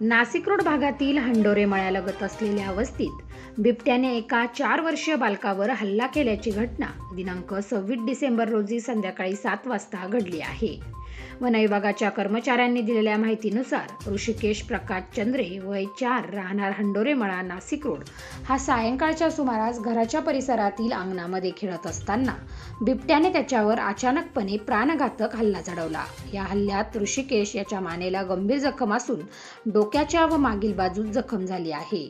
Nashik road भागातील हंडोरे मळ्यालगत असलेल्या अवस्थेत बिबट्याने एका चार वर्षीय बालकावर हल्ला केल्याची घटना दिनांक सव्वीस डिसेंबर रोजी संध्याकाळी सात वाजता घडली आहे. वनविभागाच्या कर्मचाऱ्यांनी दिलेल्या माहितीनुसार ऋषिकेश प्रकाश चंद्रे वय चार राहणार हंडोरे मळा नाशिक रोड. हा सायंकाळच्या सुमारास घराच्या परिसरातील अंगणामध्ये खेळत असताना बिबट्याने त्याच्यावर अचानकपणे प्राणघातक हल्ला चढवला. या हल्ल्यात ऋषिकेश याच्या मानेला गंभीर जखम असून डोक्याच्या व मागील बाजूत जखम झाली आहे.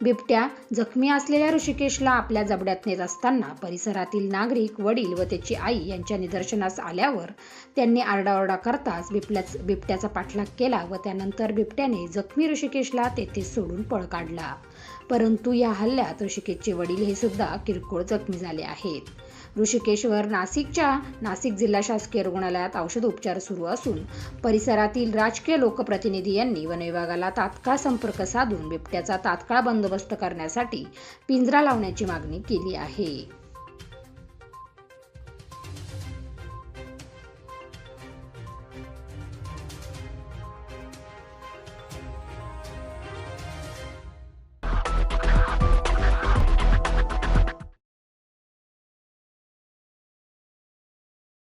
बिबट्या जखमी असलेल्या ऋषिकेशला आपल्या जबड्यात नेत असताना परिसरातील नागरिक वडील व त्याची आई यांच्या निदर्शनास आल्यावर त्यांनी आरडाओरडा करताच बिबल्याच बिबट्याचा पाठलाग केला व त्यानंतर बिबट्याने जखमी ऋषिकेशला तेथे सोडून पळ काढला. परंतु या हल्ल्यात ऋषिकेशचे वडील हे सुद्धा किरकोळ जखमी झाले आहेत. ऋषिकेशवर नाशिकच्या नाशिक जिल्हा शासकीय रुग्णालयात औषध उपचार सुरू असून परिसरातील राजकीय लोकप्रतिनिधी यांनी वनविभागाला तात्काळ संपर्क साधून बिबट्याचा तात्काळ बंदोबस्त करण्यासाठी पिंजरा लावण्याची मागणी केली आहे.